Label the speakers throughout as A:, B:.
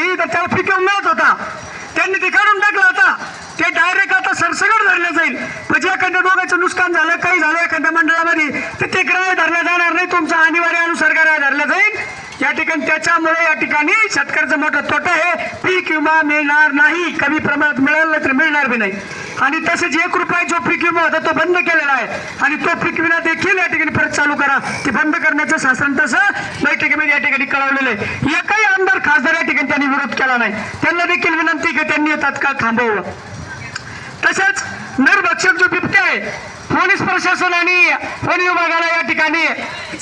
A: ठिकाणी तर त्याला पीक मिळत होता. त्यांनी ते काढून टाकला होता. ते डायरेक्ट आता सरसकट धरलं जाईल. म्हणजे एखाद्या दोघांचं नुकसान झालं काही झालं एखाद्या मंडळामध्ये तर ते ग्राह्य धरलं जाणार नाही. तुमचा अनिवार्यानुसार ग्राह्य धरलं जाईल. या ठिकाणी त्याच्यामुळे या ठिकाणी शेतकऱ्याचा मोठा तोटा आहे. पीक विमा मिळणार नाही. कमी प्रमाणात मिळालं तर मिळणार बी नाही. आणि तसेच एक रुपया जो पीक विमा होता तो बंद केलेला आहे. आणि तो पीक विमा देखील या ठिकाणी परत चालू करा. ते बंद करण्याचं शासन तसं बैठकीमध्ये या ठिकाणी कळवलेलं आहे एकही आमदार खासदार या ठिकाणी त्यांनी नाही. त्यांना देखील विनंती की त्यांनी तात्काळ थांबवलं तसंच नरभक्षक जो बिबट्या आहे पोलीस प्रशासन आणि वन विभागाला या ठिकाणी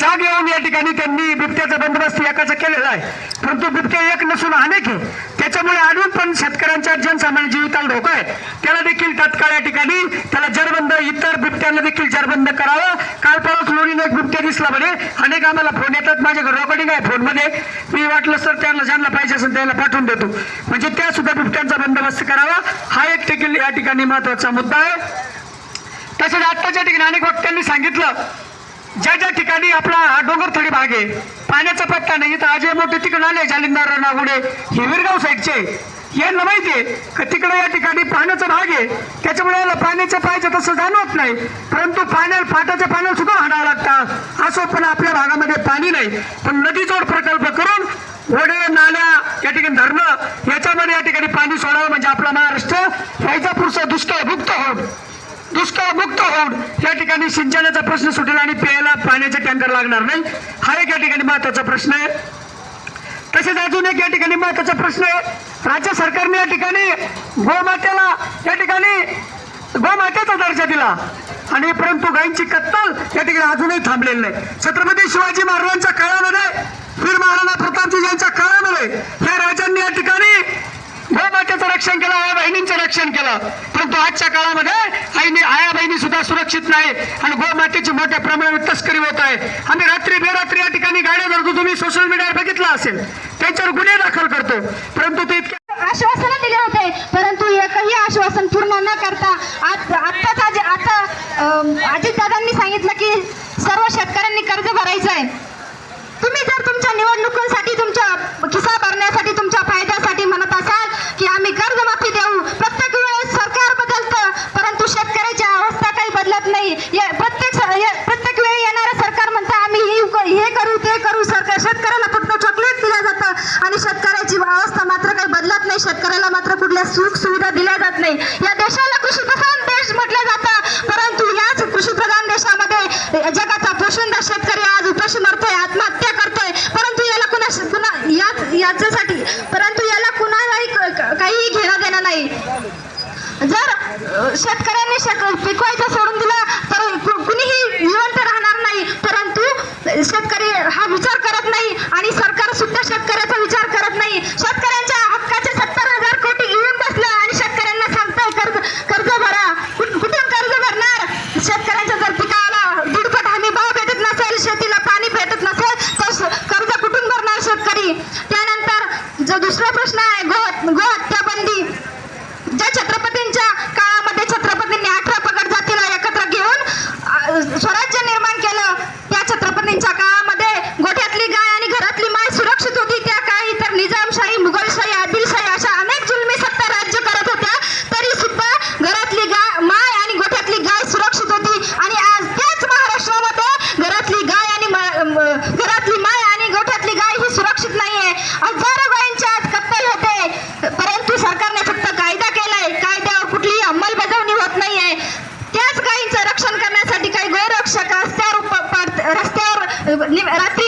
A: जाग येऊन या ठिकाणी त्यांनी बिबट्याचा बंदोबस्त एकाचा केलेला आहे. परंतु बिबट्या एक नसून अनेक आहे. त्याच्यामुळे अजून पण शेतकऱ्यांच्या जनसामान्य जीविताला धोका आहे. त्याला देखील तात्काळ या ठिकाणी त्याला जरबंद इतर बिबट्यांना देखील जरबंद करावं. काल परत लोणीने एक बिबट्या दिसला म्हणे अनेक आम्हाला फोन येतात. माझ्याकडे रेकॉर्डिंग आहे फोनमध्ये मी वाटलं सर त्यांना ज्यांना पाहिजे असेल त्याला पाठवून देतो. म्हणजे त्या सुद्धा बिबट्यांचा बंदोबस्त करावा. हा एक देखील या ठिकाणी महत्त्वाचा मुद्दा आहे. तसेच आत्ताच्या ठिकाणी अनेक वक्त्यांनी सांगितलं ज्या ज्या ठिकाणी आपला हा डोंगर थोडी भाग आहे पाण्याचा पत्ता नाही तर अजय मोठे तिकडे आले जालिंदार नागुडे हे विरगाव साईडचे. यांना माहिती आहे का तिकडे या ठिकाणी पाण्याचा भाग आहे त्याच्यामुळे याला पाण्याचं पाहिजे तसं जाणवत नाही परंतु पाण्याला पाटाच्या पाण्याला सुद्धा हाणावं लागतं. असं पण आपल्या भागामध्ये पाणी नाही. पण नदी जोड प्रकल्प करून वडे नाल्या या ठिकाणी धरणं याच्यामध्ये या ठिकाणी पाणी सोडावं म्हणजे आपला महाराष्ट्र वैजापूरचा दुष्काळ भुक्त होत दुष्काळ मुक्त होऊन या ठिकाणी सिंचनाचा प्रश्न सुटेल आणि प्यायला पाण्याचे टँकर लागणार नाही. हा एक या ठिकाणी महत्त्वाचा प्रश्न आहे. तसेच अजून एक या ठिकाणी महत्त्वाचा प्रश्न आहे. राज्य सरकारने या ठिकाणी गोमातेला या ठिकाणी गोमातेचा दर्जा दिला. आणि परंतु गायींची कत्तल या ठिकाणी अजूनही थांबलेली नाही. छत्रपती शिवाजी महाराजांच्या काळामध्ये वीर महाराणा प्रतापजी यांच्या काळामध्ये या राजांनी या ठिकाणी गोमातेचं रक्षण केलं या बहिणींचं रक्षण केलं. परंतु आजच्या काळामध्ये आईने आया बहिणी सुद्धा सुरक्षित नाही आणि गोमातेची मोठ्या प्रमाणावर तस्करी होत आहे. आम्ही रात्री बेरात्री या ठिकाणी गाड्या धरतो तुम्ही सोशल मीडियावर बघितलं असेल. त्यांच्यावर गुन्हे दाखल करतो. परंतु ते इतके
B: आश्वासन दिले होते परंतु एकही आश्वासन पूर्ण न करता आज आत्ताच आज आता अजितदादांनी सांगितलं की सर्व शेतकऱ्यांनी कर्ज भरायचं आहे तुम्ही जर तुमच्या निवडणुकांसाठी तुमच्या खिसा भरण्यासाठी तुमच्या फायद्यासाठी म्हणत असाल की आम्ही कर्जमाफी देऊ प्रत्येक वेळेस सरकार बदलतं परंतु शेतकऱ्याची अवस्था काही बदलत नाही ये- प्रत्येक स- ये- प्रत्येक वेळी येणारं सरकार म्हणतं आम्ही हे क- हे करू ते करू सरकार शेतकऱ्याला फक्त चॉकलेट दिलं जातं आणि शेतकऱ्याची अवस्था मात्र काही नाही शेतकऱ्याला मात्र कुठल्या सुख सुविधा दिल्या जात नाही. या देशाला कृषीप्रधान देश म्हटलं जातं. परंतु याच कृषीप्रधान देशामध्ये जगाचा पोषणदार शेतकरी आज उपाशी मरतोय आत्महत्या करतोय. परंतु याला कुणा कुणा याच याच्यासाठी परंतु याला कुणालाही काहीही घेणं देणं नाही. जर शेतकऱ्यांनी शेत पिकवायचं सोडून दिलं तर कुणीही जिवंत राहणार नाही. परंतु शेतकरी हा विचार करत नाही आणि सरकार सुद्धा शेतकऱ्याचा विचार करत नाही. ನೀವು ರಾತ್ರಿ